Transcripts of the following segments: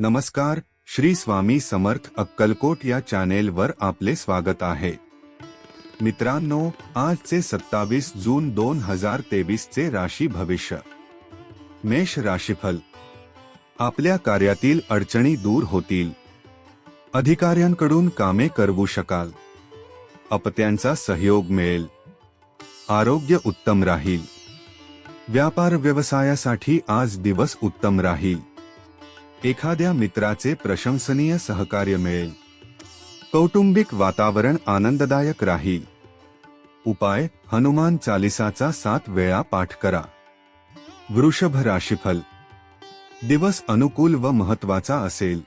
नमस्कार श्री स्वामी समर्थ अक्कलकोट या चॅनेलवर आपले स्वागत आहे. मित्रांनो आजचे सत्तावीस जून दोन हजार तेवीस चे राशी भविष्य. मेष राशीफल. आपल्या कार्यातील अडचणी दूर होतील. अधिकाऱ्यांकडून कामे करवू शकाल. अपत्यांचा सहयोग मिळेल. आरोग्य उत्तम राहील. व्यापार व्यवसायासाठी आज दिवस उत्तम राहील. एखाद्या मित्राचे प्रशंसनीय सहकार्य मिळेल. कौटुंबिक वातावरण आनंददायक राहील. उपाय हनुमान चालिसाचा सात वेळा पाठ करा. वृषभ राशीफल. दिवस अनुकूल व महत्त्वाचा असेल.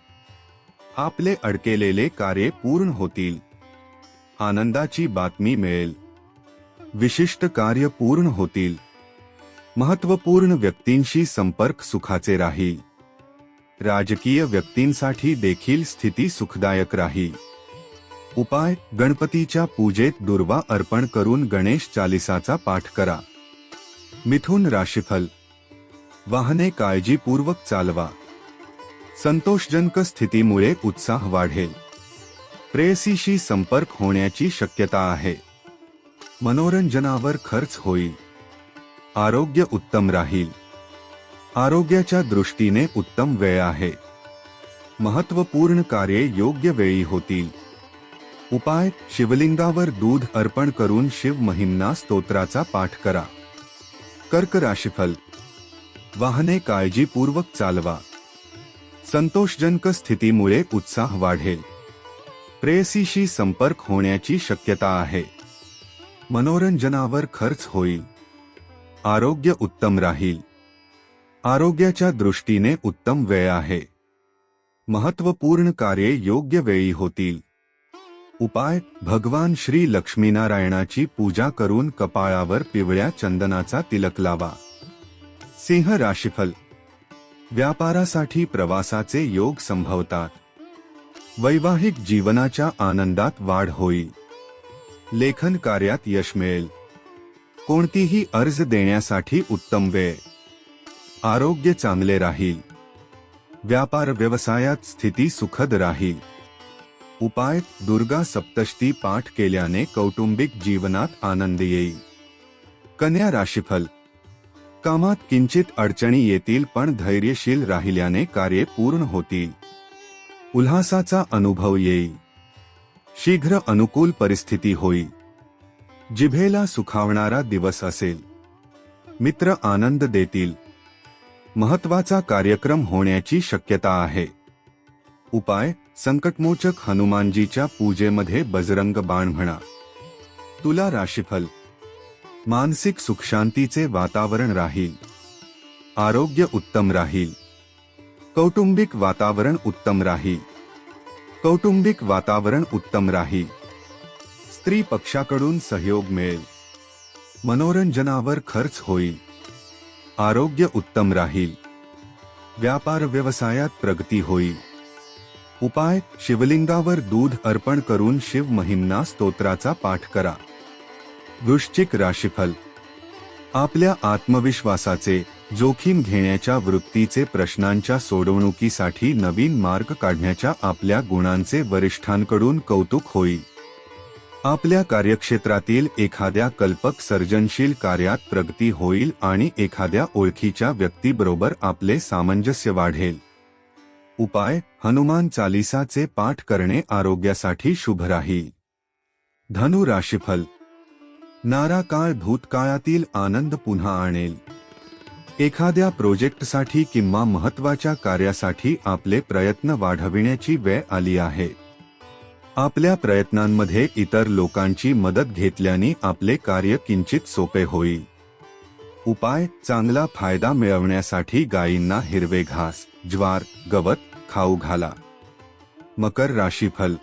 आपले अडकेलेले कार्य पूर्ण होतील. आनंदाची बातमी मिळेल. विशिष्ट कार्य पूर्ण होतील. महत्त्वपूर्ण व्यक्तींशी संपर्क सुखाचे राहील. राजकीय व्यक्तींसाठी देखील स्थिती सुखदायक राहील उपाय गणपतीच्या पूजेत दुर्वा अर्पण करून गणेश चालिसाचा पाठ करा. मिथुन राशीफल. वाहने काळजीपूर्वक चालवा. संतोषजनक स्थितीमुळे उत्साह वाढेल. प्रेयसीशी संपर्क होण्याची शक्यता आहे. मनोरंजनावर खर्च होईल. आरोग्य उत्तम राहील. आरोग्याच्या दृष्टीने उत्तम वेळ आहे. महत्त्वपूर्ण कार्ये योग्य वेळी होतील. उपाय शिवलिंगावर दूध अर्पण करून शिव महिन्ना स्तोत्राचा पाठ करा. कर्क राशीफल. वाहने काळजीपूर्वक चालवा. संतोषजनक स्थितीमुळे उत्साह वाढेल. प्रेयसीशी संपर्क होण्याची शक्यता आहे. मनोरंजनावर खर्च होईल. आरोग्य उत्तम राहील. आरोग्याच्या दृष्टीने उत्तम वेळ आहे. महत्त्वपूर्ण कार्ये योग्य वेळी होतील. उपाय भगवान श्री लक्ष्मीनारायणाची पूजा करून कपाळावर पिवळ्या चंदनाचा तिलक लावा. सिंह राशीफल. व्यापारासाठी प्रवासाचे योग संभवतात. वैवाहिक जीवनाच्या आनंदात वाढ होईल. लेखन कार्यात यश मिळेल. कोणतीही अर्ज देण्यासाठी उत्तम वेळ. आरोग्य चांगले राहील. व्यापार व्यवसायात स्थिती सुखद राहील. उपाय दुर्गा सप्तष्टी पाठ केल्याने कौटुंबिक जीवनात आनंद येईल. कन्या राशीफल. कामात किंचित अडचणी येतील पण धैर्यशील राहिल्याने कार्ये पूर्ण होतील. उल्हासाचा अनुभव येईल. शीघ्र अनुकूल परिस्थिती होईल. जिभेला सुखावणारा दिवस असेल. मित्र आनंद देतील. महत्त्वाचा कार्यक्रम होण्याची शक्यता आहे. उपाय संकटमोचक हनुमानजीच्या पूजेमध्ये बजरंग बाण म्हणा. तुला राशीफल. मानसिक सुखशांतीचे वातावरण राहील. आरोग्य उत्तम राहील. कौटुंबिक वातावरण उत्तम राहील. कौटुंबिक वातावरण उत्तम राहील. स्त्री पक्षाकडून सहयोग मिळेल. मनोरंजनावर खर्च होईल. आरोग्य उत्तम राहील. व्यापार व्यवसायात प्रगती होईल. उपाय शिवलिंगावर दूध अर्पण करून शिव महिमना स्तोत्राचा पाठ करा. वृश्चिक राशीफल. आपल्या आत्मविश्वासाचे जोखीम घेण्याच्या वृत्तीचे प्रश्नांच्या सोडवणुकीसाठी नवीन मार्ग काढण्याच्या आपल्या गुणांचे वरिष्ठांकडून कौतुक होईल. आपल्या कार्यक्षेत्रातील एखाद्या कल्पक सर्जनशील कार्यात प्रगती होईल आणि एखाद्या ओळखीच्या व्यक्तीबरोबर आपले सामंजस्य वाढेल. उपाय हनुमान चालिसाचे पाठ करणे आरोग्यासाठी शुभ राहील. धनु राशीफल. नारा काळ भूतकाळातील आनंद पुन्हा आणेल. एखाद्या प्रोजेक्टसाठी किंवा महत्त्वाच्या कार्यासाठी आपले प्रयत्न वाढविण्याची वेळ आली आहे. आपल्या प्रयत्नांमध्ये इतर लोकांची मदत घेतल्याने आपले कार्य किंचित सोपे होईल. उपाय चांगला फायदा मिळवण्यासाठी गायींना हिरवे घास ज्वार गवत खाऊ घाला. मकर राशीफल.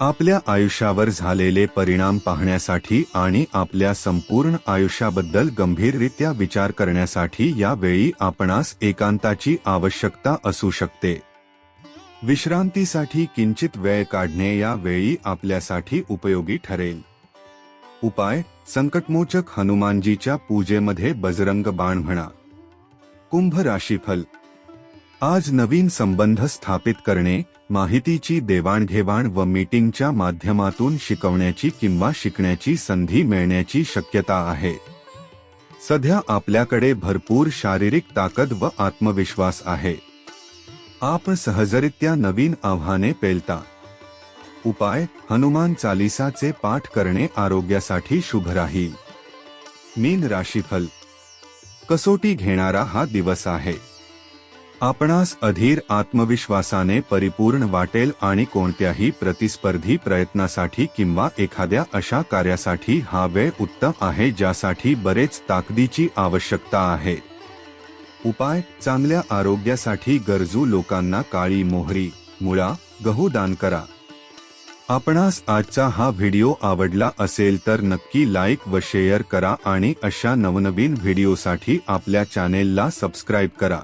आपल्या आयुष्यावर झालेले परिणाम पाहण्यासाठी आणि आपल्या संपूर्ण आयुष्याबद्दल गंभीररित्या विचार करण्यासाठी यावेळी आपणास एकांताची आवश्यकता असू शकते. विश्रांतीसाठी किंचित वेळ काढणे या वेळी आपल्यासाठी उपयोगी ठरेल. उपाय संकटमोचक हनुमानजीच्या पूजेमध्ये बजरंग बाण म्हणा. कुंभ राशीफल. आज नवीन संबंध स्थापित करणे माहितीची देवाणघेवाण व मीटिंगच्या माध्यमातून शिकवण्याची किंवा शिकण्याची संधी मिळण्याची शक्यता आहे. सध्या आपल्याकडे भरपूर शारीरिक ताकद व आत्मविश्वास आहे. आपण सहजरित्या नवीन आव्हाने पेलता. उपाय हनुमान चालिसाचे पाठ करणे आरोग्यासाठी शुभ राहील. मीन राशीफल. कसोटी घेणारा हा दिवस आहे. आपणास अधीर आत्मविश्वासाने परिपूर्ण वाटेल आणि कोणत्याही प्रतिस्पर्धी प्रयत्नासाठी किंवा एखाद्या अशा कार्यासाठी हा वेळ उत्तम आहे ज्यासाठी बरेच ताकदीची आवश्यकता आहे. उपाय चांगल्या आरोग्यासाठी गरजू लोकांना काळी मोहरी मुळा गहू दान करा. आपणास आजचा हा व्हिडिओ आवडला असेल तर नक्की लाईक व शेअर करा आणि अशा नवनवीन व्हिडिओसाठी आपल्या चॅनेलला सबस्क्राईब करा.